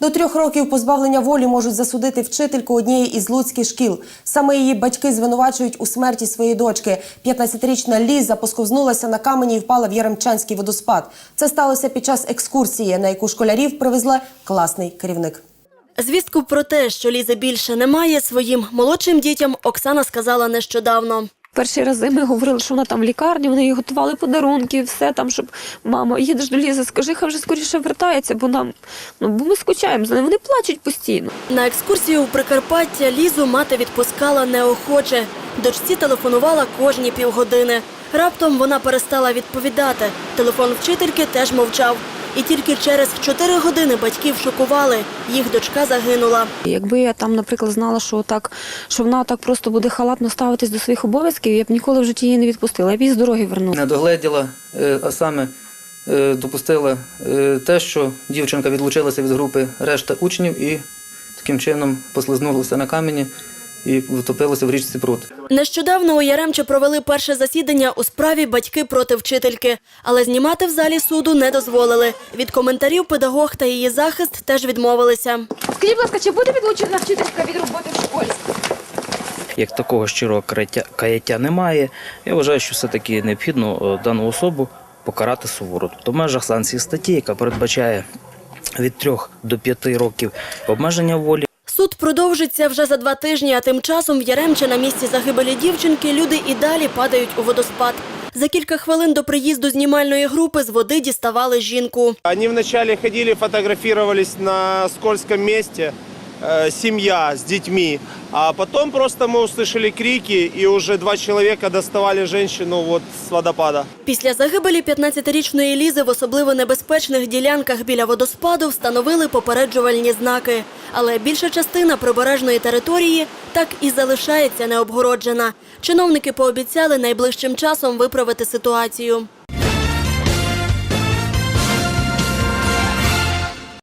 До трьох років позбавлення волі можуть засудити вчительку однієї із луцьких шкіл. Саме її батьки звинувачують у смерті своєї дочки. 15-річна Ліза посковзнулася на камені і впала в Яремчанський водоспад. Це сталося під час екскурсії, на яку школярів привезла класний керівник. Звістку про те, що Лізи більше немає, своїм молодшим дітям Оксана сказала нещодавно. Перші рази ми говорили, що вона там в лікарні, вони їй готували подарунки, все там, щоб мама, їдеш до Лізи, скажи, хай вже скоріше вертається, бо нам ну бо ми скучаємо за нею. Вони плачуть постійно. На екскурсію у Прикарпаття Лізу мати відпускала неохоче. Дочці телефонувала кожні півгодини. Раптом вона перестала відповідати. Телефон вчительки теж мовчав. І тільки через чотири години батьків шокували. Їх дочка загинула. Якби я там, наприклад, знала, що так, що вона так просто буде халатно ставитись до своїх обов'язків, я б ніколи в житті її не відпустила. Я б її з дороги вернула. не догледіла, е, а саме е, допустила е, те, що дівчинка відлучилася від групи решта учнів і таким чином послизнулася на камені і втопилася в річці пруд. Нещодавно у Яремче провели перше засідання у справі батьки проти вчительки, але знімати в залі суду не дозволили. Від коментарів педагог та її захист теж відмовилися. Скажіть, будь ласка, чи буде відлучена вчителька від роботи в школі? як такого щирого каяття, немає, я вважаю, що все-таки необхідно е, дану особу покарати суворо. Тобто в межах санкції статті, яка передбачає від 3 до 5 років обмеження волі. Суд продовжиться вже за два тижні, а тим часом в Яремче на місці загибелі дівчинки люди і далі падають у водоспад. За кілька хвилин до приїзду знімальної групи з води діставали жінку. Вони вначалі ходили, фотографувалися на скользкому месте, э, семья с детьми. А потом просто мы услышали крики, и уже два человека доставали женщину вот с водопада. Після загибелі 15-річної Лізи в особливо небезпечних ділянках біля водоспаду встановили попереджувальні знаки. Але більша частина прибережної території так і залишається необгороджена. Чиновники пообіцяли найближчим часом виправити ситуацію.